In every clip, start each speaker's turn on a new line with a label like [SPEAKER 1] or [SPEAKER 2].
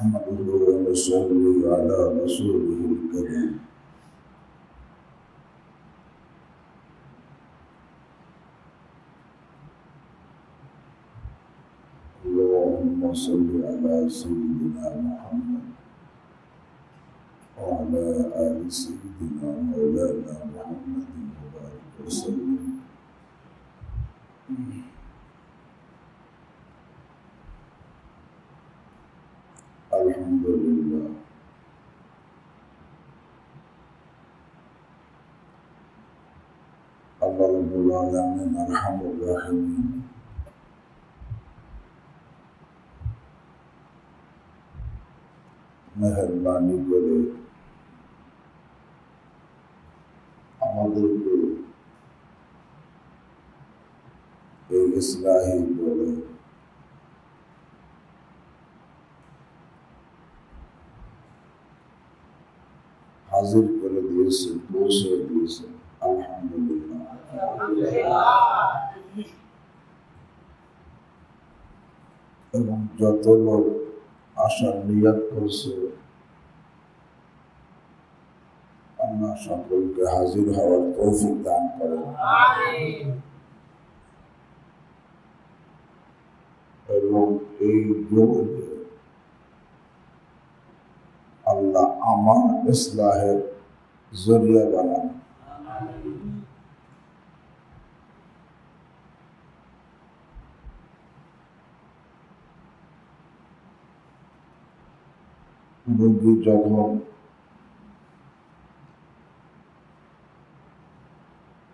[SPEAKER 1] نحمده ونصلي على رسوله الكريم اللهم صل على سيدنا محمد وعلى آل سيدنا مولانا محمد وبارك وسلم. رب العالمين أرحم الراحمين মেহরবানি করে আমাদেরকে এই ইসলাহি করে হাজির করে দিয়েছে পৌঁছে দিয়েছে আলহামদুলিল্লাহ এবং যত লোক আসার নিয়াত করছে, আল্লাহ সকলকে হাজির হওয়ার তৌফিক দান করেন। এবং এই যুগে আল্লাহ আমার ইসলাহের জরিয়া বানান। রোগী যখন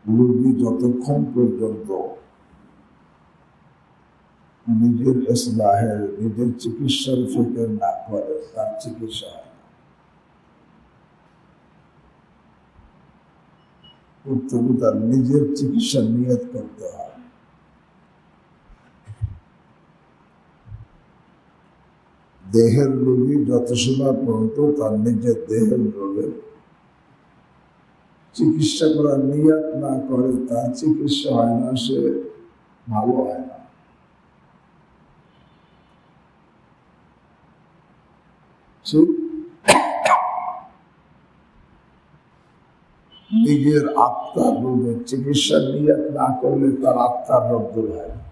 [SPEAKER 1] রোগী যতক্ষণ পর্যন্ত নিজের ইসলাহের নিজের চিকিৎসার ফিকের না করে তার চিকিৎসা হয় না প্রথমে তার নিজের চিকিৎসা নিয়ত করতে হয় দেহের রোগী যত সময় পর্যন্ত তার নিজের দেহের রোগের চিকিৎসা করার নিয়াত না করে, তার চিকিৎসা হয় না, সে ভালো হয় না। নিজের আত্মার রোগের চিকিৎসা নিয়াত না করলে তার আত্মার রোগ দূর হয় না।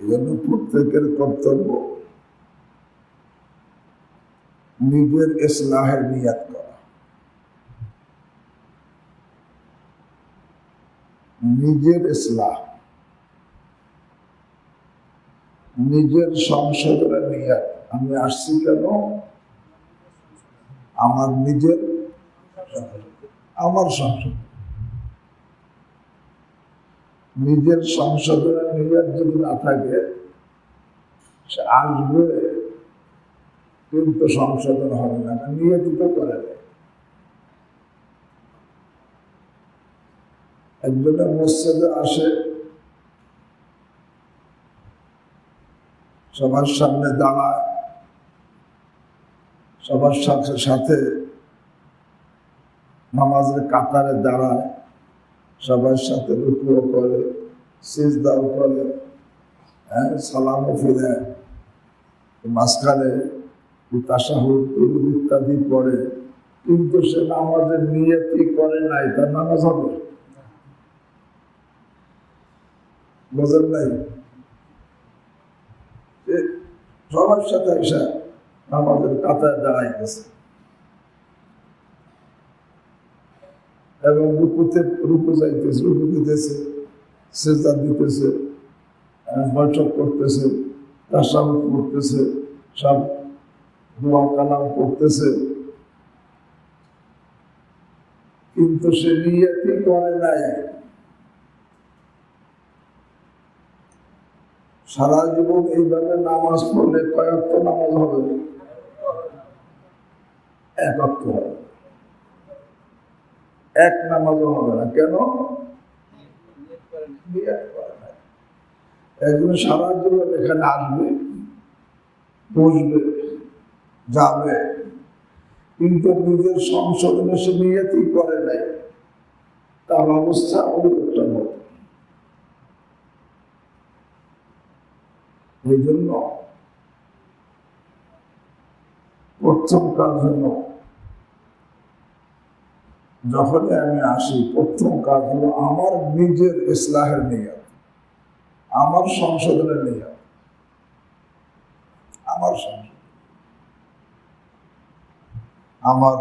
[SPEAKER 1] এজন্য প্রত্যেকের কর্তব্য নিজের ইসলাহের নিয়াত করা। নিজের ইসলাহ, নিজের সংশোধনের নিয়াত। আমি আসছি কেন? আমার নিজের আমার সংশোধন। নিজের সংশোধনের নিজের যদি না থাকে, সে আসবে, কিন্তু সংশোধন হবে না নিয়তিত করে দেয়। একজনের মসজিদে আসে, সবার সামনে দাঁড়ায়, সবার সাথে সাথে নামাজের কাতারে দাঁড়ায় সবার সাথে রুকুও করে, সিজদাও করে হ্যাঁ সালামও ফিরে। মাঝখানে ইত্যাদি পড়ে, কিন্তু সে নামাজের নিয়তি করে নাই, তার নামাজ হবে? বোঝেন নাই? সবার সাথে এসে আমাদের কাতায় দাঁড়াইতেছে। এবং রুকুতে রুকু যাইতেছে রুকু দিতেছে সেজা দিতেছে, বৈঠক করতেছে তাসাহুদ করতেছে, সব দোয়া কালাম করতেছে। কিন্তু সে নিয়তি করে নাই। সারা জীবন এইভাবে নামাজ পড়লে কয়েকত নামাজ হবে? এক অক্ত হবে। এক নামাজও হবে না। কেন? একজন সারা জীবন এখানে আসবে, বসবে, যাবে, কিন্তু নিজের সংশোধনে সে নিয়তি করে নাই। তার অবস্থা অবিরুদ্ধ এই জন্য প্রথম কাজ হলো যখনই আমি আসি, প্রথম কাজ হলো আমার নিজের ইসলাহের নিয়ত, আমার সংশোধনের নিয়ত, আমার আমার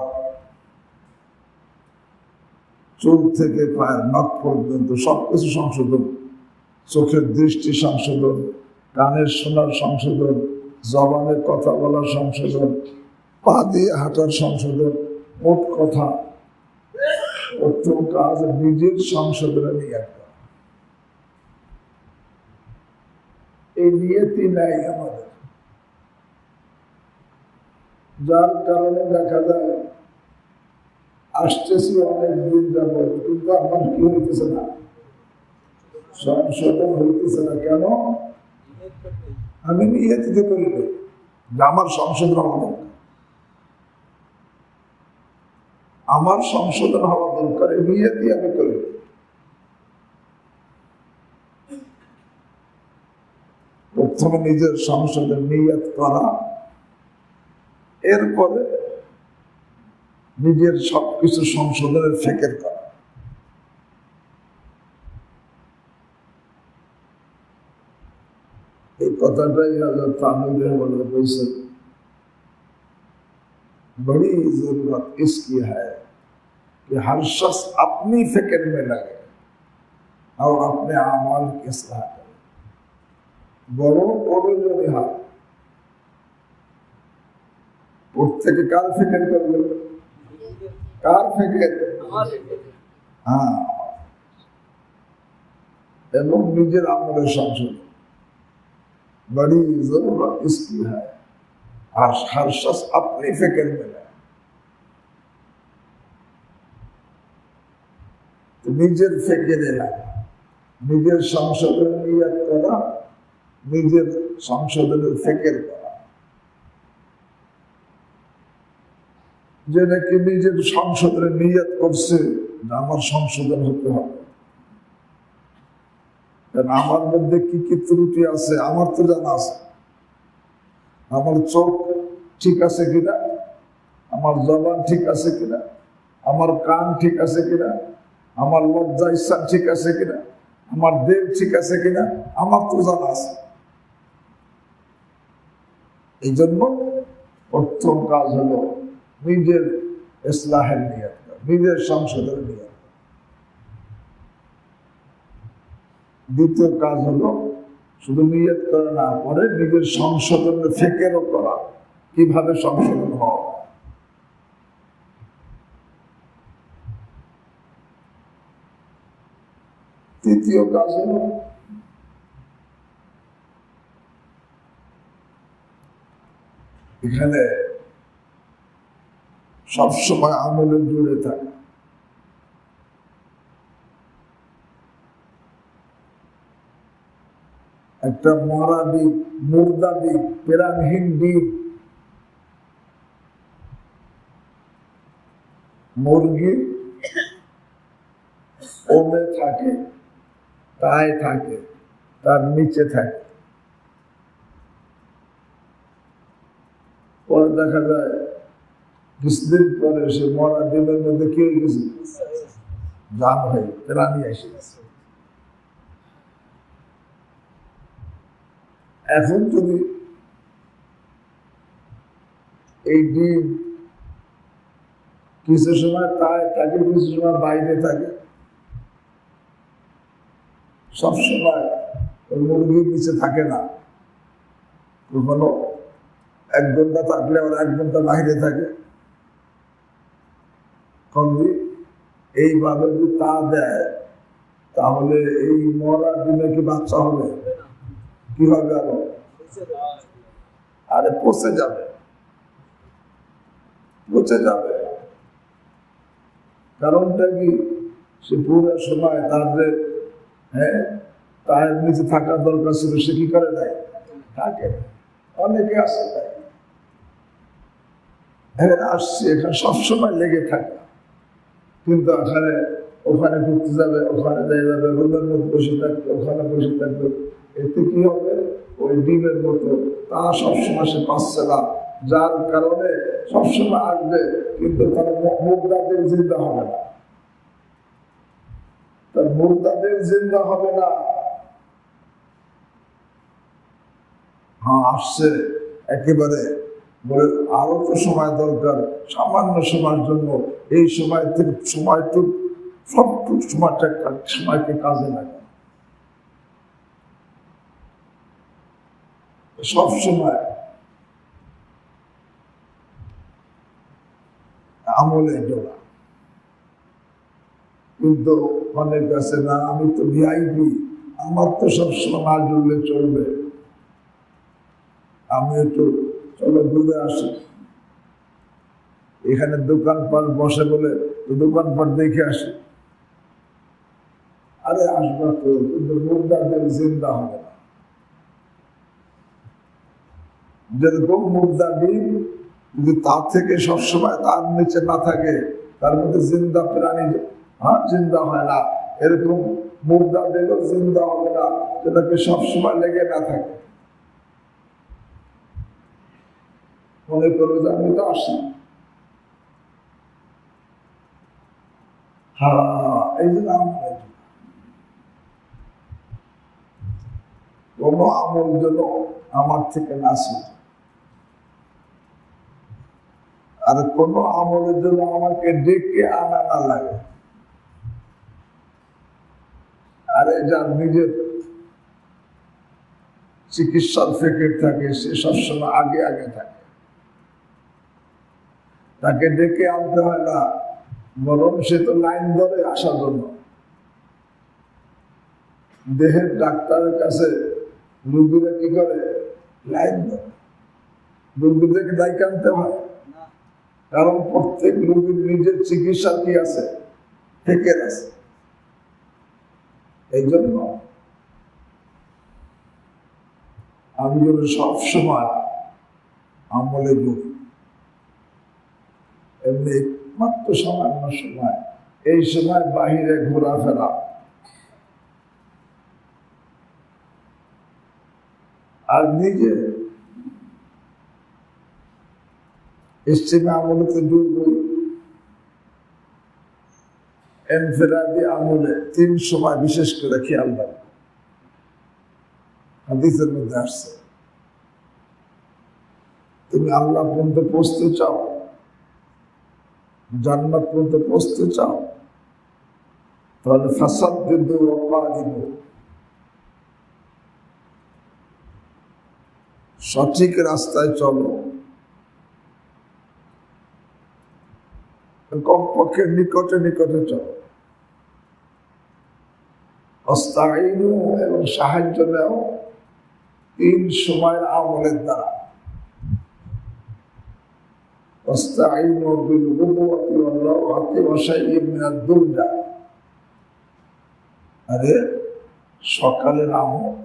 [SPEAKER 1] চুল থেকে পায়ের নখ পর্যন্ত সবকিছু সংশোধন, চোখের দৃষ্টি সংশোধন, কানের শোনার সংশোধন জবানের কথা বলার সংশোধন, পা দিয়ে হাঁটার সংশোধন, মোট কথা প্রথম কাজ নিজের সংশোধনে নিয়ে। এই নিয়তি নাই আমাদের। যার কারণে দেখা যায়, আসতেছি অনেক দিন যাব কিন্তু আমার কি হইতেছে না? সংশোধন হইতেছে না কেন? আমি নিয়তিতে করি নাই। আমার সংশোধন হওয়া দরকার আমার সংশোধন হওয়া দরকার এমনিতেই আমি করি। প্রথমে নিজের সংশোধন, নিয়ত করা। এরপরে নিজের সবকিছু সংশোধনের ফেকের করা। এই কথাটাই হাজার তামিল বলে বলছেন বড়ি জরুরত ইসকি হ্যায় कि हर शख्स अपनी फिक्र में लगे और अपने अमाल की सलाह करे বড় প্রয়োজনে হয় ওর থেকে কার ফিকের করবে কার ফিকের হ্যাঁ এবং নিজের আমলের সংশোধন बड़ी जरूरत इसकी है और हर शख्स अपनी फिक्र में নিজের ফেকেরে লাগা নিজের সংশোধনের নিয়াত করা, নিজের সংশোধনের ফেকের করা। যে নাকি নিজের সংশোধনের নিয়াত করছে আমার সংশোধন হতে হবে। কারণ আমার মধ্যে কি কি ত্রুটি আছে, আমার তো জানা আছে। আমার চোখ ঠিক আছে কিনা? আমার জবান ঠিক আছে কিনা? আমার কান ঠিক আছে কিনা? আমার লজ্জা, ইচ্ছা ঠিক আছে কিনা? আমার দেহ ঠিক আছে কিনা? আমার তো জানা আছে। এই জন্য প্রথম কাজ হলো নিজের ইসলাহের নিয়ত নিজের সংশোধনের নিয়ত দ্বিতীয় কাজ হলো শুধু নিয়ত করা না, পরে নিজের সংশোধনের ফেকেরও করা। কীভাবে সংশোধন হওয়া তৃতীয় কাজ। হলো এখানে সবসময় আমলে জুড়ে থাকে। একটা মরা দ্বীপ, মুর্দা দ্বীপ প্রাণহীন দ্বীপ। মুরগি ওমে থাকে। তাই থাকে, তার নিচে থাকে। পরে দেখা যায়, কিছুদিন পরে সে মরা দ্বীপের মধ্যে কি হয়ে গেছে? জাম হয়ে প্রাণী এসে গেছে। এখন যদি এই ডিম কিছু সময় তাই থাকে, কিছু সময় বাইরে থাকে সব সময় ওই মুরগির নিচে থাকে না। কখনো এক ঘণ্টা থাকলে ওরা এক ঘণ্টা বাইরে থাকে। কন্দি এইভাবে যদি তা দেয়, তাহলে এই মরা দিনে কি বাচ্চা হবে? কি হবে আরও? আরে পচে যাবে। পচে যাবে। কারণটা কি? সে পুরো সময় তার যে হ্যাঁ? তার নিচে দরকার ছিল, সে কি করে নাই? থাকে অনেকে তাই। আসছি এখানে, সবসময় লেগে কিন্তু এখানে ওখানে ঘুরতে যাবে, ওখানে যাই যাবে, রুমের মধ্যে বসে থাকবে, ওখানে বসে থাকবে। এতে কি হবে? ওই ডিমের মতো। তা সবসময় সে পাচ্ছে না। যার কারণে সবসময় আসবে, কিন্তু তার মু- মুর্দাদের জিন্দা হবে না। তার জিন্দা হবে না। হ্যাঁ আসছে। একেবারে বলে আরও তো সময় দরকার, সামান্য সময়ের জন্য। এই সময় থেকে সময়টুক সবটুক সময়টা সময়কে কাজে লাগে। সব সময় আমলে জোড়া কিন্তু অনেক আছে না, আমি তো ভিআইপি আমার তো সবসময় না জুড়লে চলবে। আমি একটু চলো ঘুরে আসি। এখানে দোকানপাট বসে বলে তো দোকানপাট দেখে আসি। আরে আসবা তো, কিন্তু মুর্দাদের জিন্দা হবে না। যেরকম মুর্দাদি যদি তার থেকে সবসময় তার নিচে না থাকে, তার মধ্যে জিন্দা প্রাণী হ্যাঁ? জিন্দা হয় না। এরকম মুর্দাদেরও জিন্দা হবে না। সবসময় লেগে না থাকে। মনে যে আমি তো আসি। হ্যাঁ জন্য আমরা থেকে না আর কোনো আমলের জন্য আমাকে ডেকে আনা না লাগে। আরে যার নিজের চিকিৎসার ফেকের থাকে, সে সবসময় আগে আগে থাকে। তাকে ডেকে আনতে হয় না, বরং সে তো লাইন ধরে আসার জন্য। দেহের ডাক্তারের কাছে রুগীরা কি করে? লাইন ধরে। রুগীদেরকে দায়িত্ব আনতে হয়। কারণ প্রত্যেক রুগীর নিজের চিকিৎসা কি আছে? ফেকের আছে। এই জন্য আমি যেন সবসময় আমলে ঢুকি এমনি মাত্র সামান্য সময়, এই সময় বাহিরে ঘোরাফেরা। আর নিজে ইস্তেমা আমলতে ডুববই এনফেরাদি আমলে তিন সময় বিশেষ করে খেয়াল রাখবে হাদিসের মধ্যে আসছে। তুমি আল্লাহ পর্যন্ত পৌঁছতে চাও? জান্নাত পর্যন্ত পৌঁছতে চাও? তাহলে ফাসাদ কিন্তু দিব সঠিক রাস্তায় চলো। কমপক্ষে নিকটে নিকটে চলো। অস্তাইনু এবং সাহায্য নেও তিন সময়ের আমলের দ্বারা। সকালের আমল,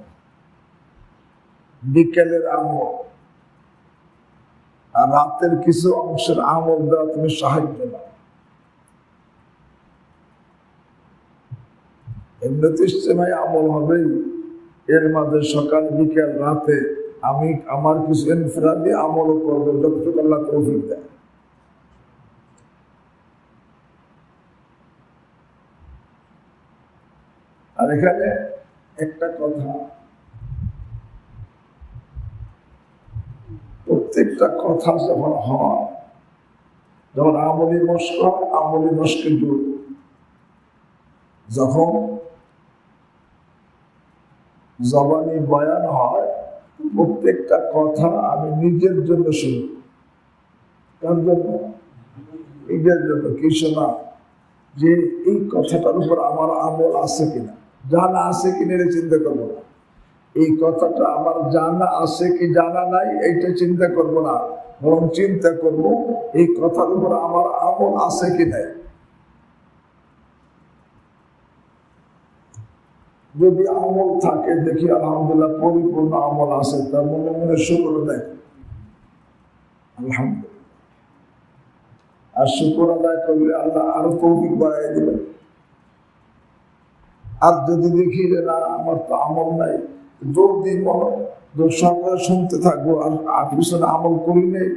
[SPEAKER 1] বিকেলের আমল আর রাতের কিছু অংশের আমল দেওয়া তুমি সাহায্য নাও। এমনিতে ইস্তেমায় আমল হবেই। এর মাঝে সকাল, বিকেল, রাতে আমি আমার কিছু ইনফিরাদি আমলও করব, যতটুকু আল্লাহ দেয়। আর এখানে একটা কথা, প্রত্যেকটা কথা যখন হয়, যখন আমলি মস্ক আমলি মস্কে দূর। যখন জবানি বয়ান হয়, প্রত্যেকটা কথা আমি নিজের জন্য শুনি। তার জন্য? নিজের জন্য। কি শোনা? যে এই কথাটার উপর আমার আমল আছে কিনা? জানা আছে কিনা এটা চিন্তা করব না। এই কথাটা আমার জানা আছে কি জানা নাই এইটা চিন্তা করব না। বরং চিন্তা করব, এই কথার উপর আমার আমল আছে কি নাই যদি আমল থাকে, দেখি আলহামদুলিল্লাহ পরিপূর্ণ আমল আছে, তার মনে মনে শুক্র দেয় আলহামদুলিল্লাহ। আর শুকর আদায় করলে আল্লাহ আরও তৌফিক বাড়াই দিবেন। আর যদি দেখি যে না, আমার তো আমল নাই জোর দিই মনে সরকার শুনতে থাকব, আর আর পিছনে আমল করি নেই,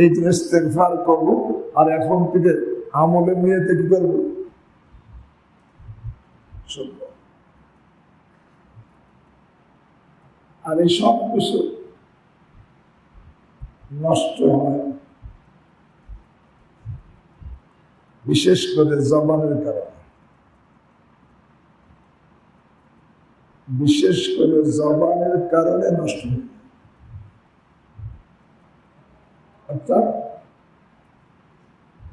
[SPEAKER 1] এই জন্য ইস্তেগফার করব, আর এখন থেকে আমলের নিয়েতে কি করব? আর এই সব কিছু নষ্ট হয়। বিশেষ করে জবানের কারণে। বিশেষ করে জবানের কারণে নষ্ট হয়। অর্থাৎ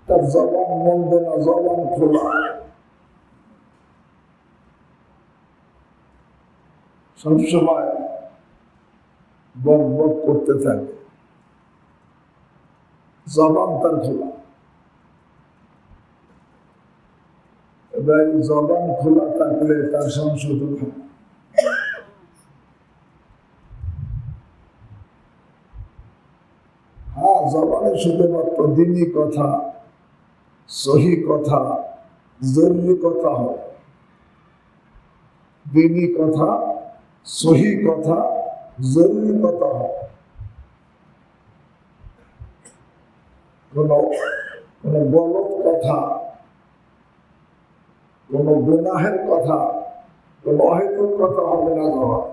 [SPEAKER 1] তার জবান মন্দ না, জবান খোলা। সবসময় বক বক করতে থাকে। জবান তার খোলা। এবার জবান খোলা থাকলে তার সংশোধন হয়। হ্যাঁ শুধুমাত্র দিনই কথা, সহি কথা, জরুরি কথা হয়। দিনই কথা, সহি কথা জরুরি কথা কোন কোন গলত কথা, কোন গুনাহের কথা, কোন অহেতুক কথা হবে না জবাব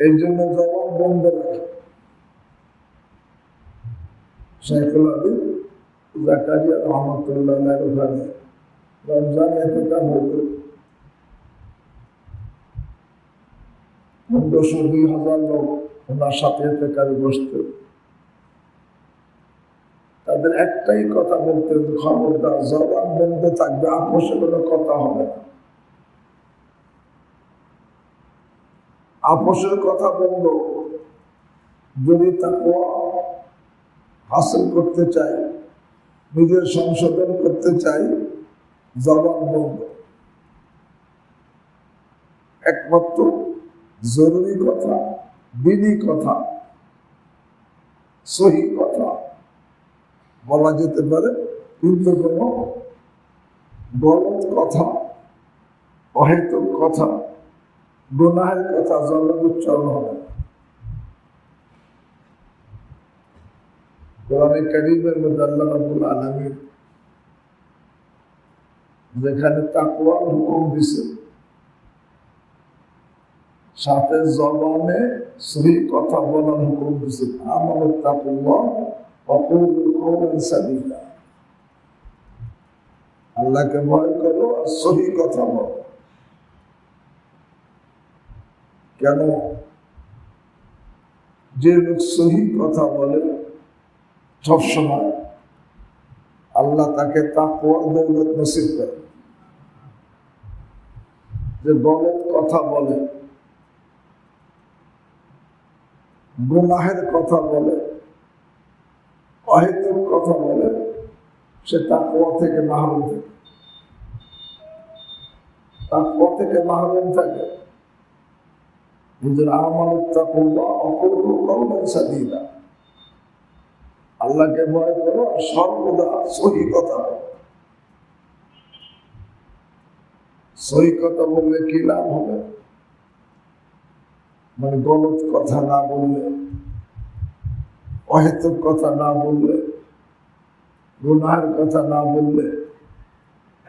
[SPEAKER 1] এই জন্য জবান বন্ধ রাখে। শেখুল আলী জাকারিয়া রহমতুল্লাহ ওখানে রমজান এতে কাম পনেরোশো দুই হাজার লোক ওনার সাথে এতে বসত। তাদের একটাই কথা বলতে খবরদার, জবান বন্ধ থাকবে, আপোষে কোনো কথা হবে না। আপোষের কথা বন্ধ, যদি তাকে হাসিল করতে চাই নিজের সংশোধন করতে চাই জবান বন্ধ। একমাত্র জরুরি কথা, বিধি কথা, সহি কথা বলা যেতে পারে। কিন্তু কোনো গলত কথা, অহেতুক কথা, গুনাহের কথা জবান উচ্চারণ হবে কোরআনে কারিমের মধ্যে আল্লাহ রাব্বুল আলামিন যেখানে তাকওয়ার হুকুম দিছে সাথে জবানে সহি কথা বলার হুকুম দিছে। আমার তাকুল্লাহ আল্লাহকে ভয় করো আর সহি কথা বলো। কেন? যে লোক সহি কথা বলে, সবসময় আল্লাহ তাকে তাকওয়ার দৌলত নসিব করে। যে গলত কথা বলে। গুনাহের কথা বলে, অহেতুক কথা বলে, সে তার তাকওয়া থেকে মাহরুম থাকে। তার তাকওয়া থেকে মাহরুম থাকে। নিজের আমানত তাকুল্লাহ অপূর্ব কৌলেন সাদিদা আল্লাহকে ভয় করো সর্বদা সহি কথা সহি কথা বললে কি লাভ হবে? মানে গলত কথা না বললে, অহেতুক কথা না বললে গুণার কথা না বললে,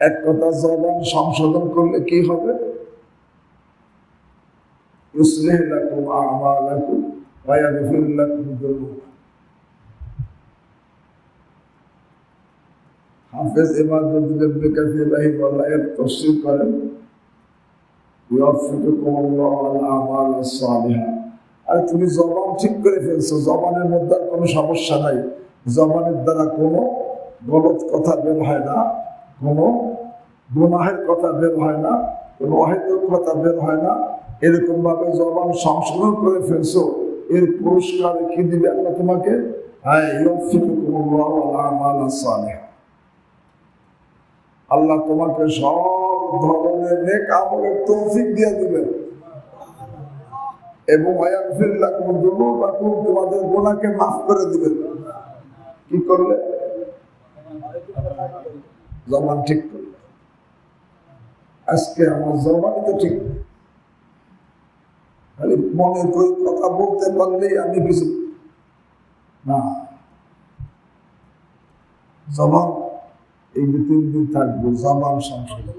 [SPEAKER 1] এক কথা জবান সংশোধন করলে কি হবে? হাফেজ ইবাদত ইবনে এর তাফসীর করেন আর তুমি জবান ঠিক করে ফেলছো, জবানের মধ্যে কোনো সমস্যা নাই। জবানের দ্বারা কোনো গলত কথা বের হয় না, কোনো গুনাহের কথা বের হয় না, কোনো অহেতুক কথা বের হয় না। এরকম ভাবে জবান সংশোধন করে ফেলছো, এর পুরস্কার কি দিবে আল্লাহ তোমাকে? হ্যাঁ আল্লাহ তোমাকে সব ধরনের তৌফিক দিয়ে এবং তোমাদের গুনাহকে মাফ করে দিবেন। কি করলে? ঠিক আজকে আমার জবানই তো ঠিক। খালি মনে করে কথা বলতে পারলেই আমি কিছু না। জবান, এই যে তিন দিন থাকব, জবান সংশোধন।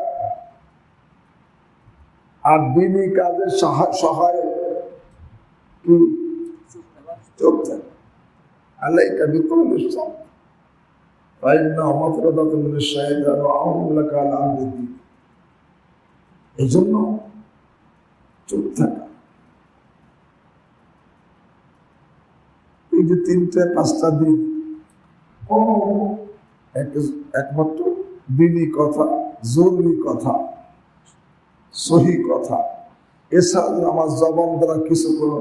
[SPEAKER 1] আর দিনই কাজের সহায় এই জন্য চুপ থাকা এই যে তিনটে, পাঁচটা দিন। কোনো একমাত্র দিনই কথা, জরুরি কথা। সহি কথা এছাড়া আমার জবান দ্বারা কিছু কোনো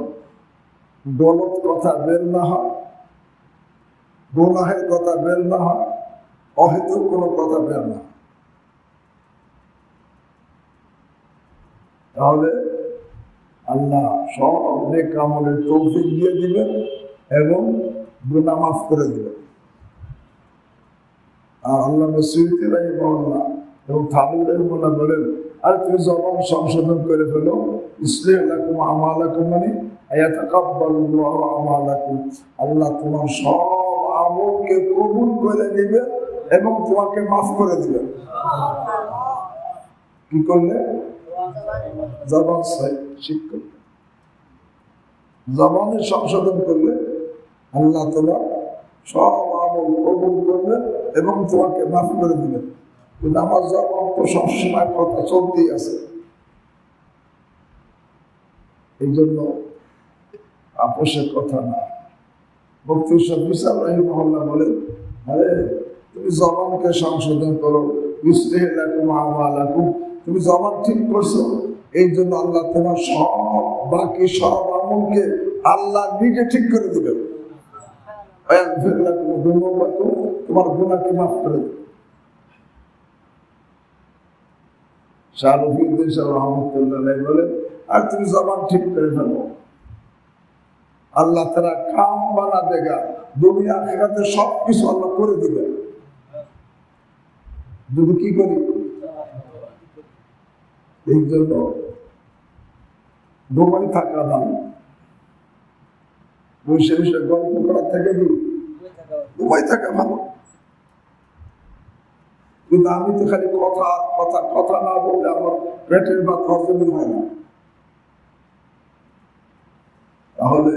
[SPEAKER 1] গলত কথা বের না হয়, গোনাহের কথা বের না হয়, অহেতুক কোনো কথা বের না। তাহলে আল্লাহ সব নেক আমলের তৌফিক দিয়ে দিবেন এবং গুনাহ মাফ করে দিবেন আর আল্লাহ মসজিদ এবং থাবুর রহিমাহুল্লাহ বলেন আর তুমি জবান সংশোধন করে ফেলো। ইসলাম লাকুম মানে আল্লাহ তোমার সব আমলকে কবুল করে দিবেন এবং তোমাকে মাফ করে দিবেন কি করলে? জবান করলে। জবানের সংশোধন করলে আল্লাহ তোমার সব আমল কবুল করবে এবং তোমাকে মাফ করে দিবেন কিন্তু আমার জবাব তো সবসময় কথা চলতেই আছে। এই জন্য আপোষের কথা না। ভক্তি সফিসার বলেন, আরে, তুমি জবানকে সংশোধন করো। বিশ্লেহ লাগুম আমা তুমি জবান ঠিক করছ। এই জন্য আল্লাহ তোমার সব, বাকি সব আমলকে আল্লাহ নিজে ঠিক করে দিবে তোমার গুণাকে মাফ করে দেবে শাহরুফুদ্দিন সাহেব রহমতুল্লাহ বলেন, আর তুমি জবান ঠিক করে ফেলো। আল্লাহ তারা কাম বানা দেগা, দুনিয়া আখেরাতে সব কিছু আল্লাহ করে দিবে যদি কি করি? এই জন্য দোমাই থাকা দাম। বসে বসে গল্প করার থেকে ঘুমাই থাকা ভালো। কিন্তু আমি তো খালি কথা কথা কথা না বললে আমার পেটের বা হজমই হয় না। তাহলে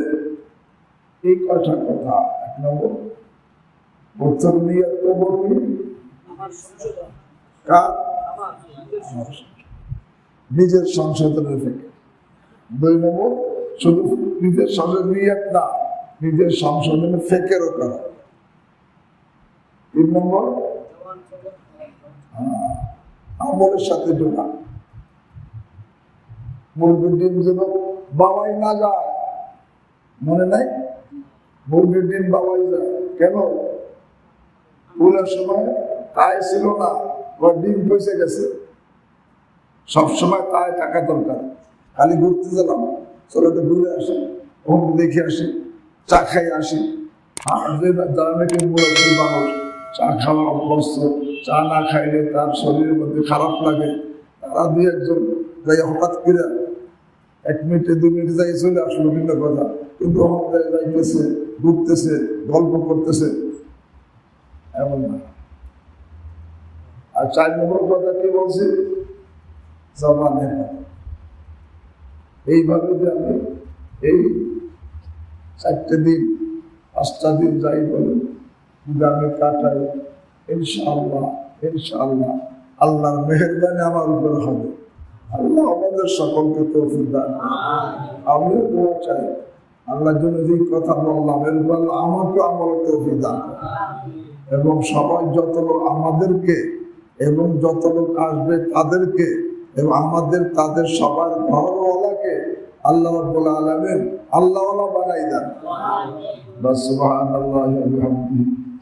[SPEAKER 1] এই কয়টা কথা? এক নম্বর প্রথম নিয়ে কার? নিজের সংশোধনের থেকে দুই নম্বর শুধু নিজের সংশোধন নিয়ে না নিজের সংশোধনের ফেকেরও করা তিন নম্বর আমলের সাথে জোড়া মুরগির ডিম যেন বাবাই না যায়, মনে নাই? মুরগির ডিম বাবাই যায়। কেন? ফুলের সময় তাই ছিল না, ওর ডিম পয়সে গেছে। সবসময় তাই টাকা দরকার। খালি ঘুরতে গেলাম চলো একটু ঘুরে আসি ওখানে দেখে আসি, চা খাই আসি। আর যারা নাকি মুরব্বী মানুষ, চা খাওয়া অভ্যস্ত চা না খাইলে তার শরীরের মধ্যে খারাপ লাগে। তারা দুই একজন যাই হঠাৎ করে এক মিনিটে, দুই মিনিটে যাই চলে আসলো ভিন্ন কথা। কিন্তু যাইতেছে, ঘুরতেছে, গল্প করতেছে, এমন না। আর চার নম্বর কথা কি বলছি? জবানের। এইভাবে যে আমি এই চারটে দিন, পাঁচটা দিন যাই বলে আমি কাটাই। ইনশাআল্লাহ ইনশাআল্লাহ। আল্লাহর মেহরবানি আমার উপর হবে। আল্লাহ আমাদের সকলকে তৌফিক দান। আমিও দোয়া চাই। আল্লাহর জন্য যে কথা বললাম এর উপর আমাকে আমল তৌফিক দান এবং সবাই যত লোক আমাদেরকে এবং যত লোক আসবে তাদেরকে এবং আমাদের তাদের সবার ঘরওয়ালাকে আল্লাহ রাব্বুল আলামিন আল্লাহওয়ালা বানাই দেন বাস সুবহানাল্লাহি ওয়া বিহামদিহি।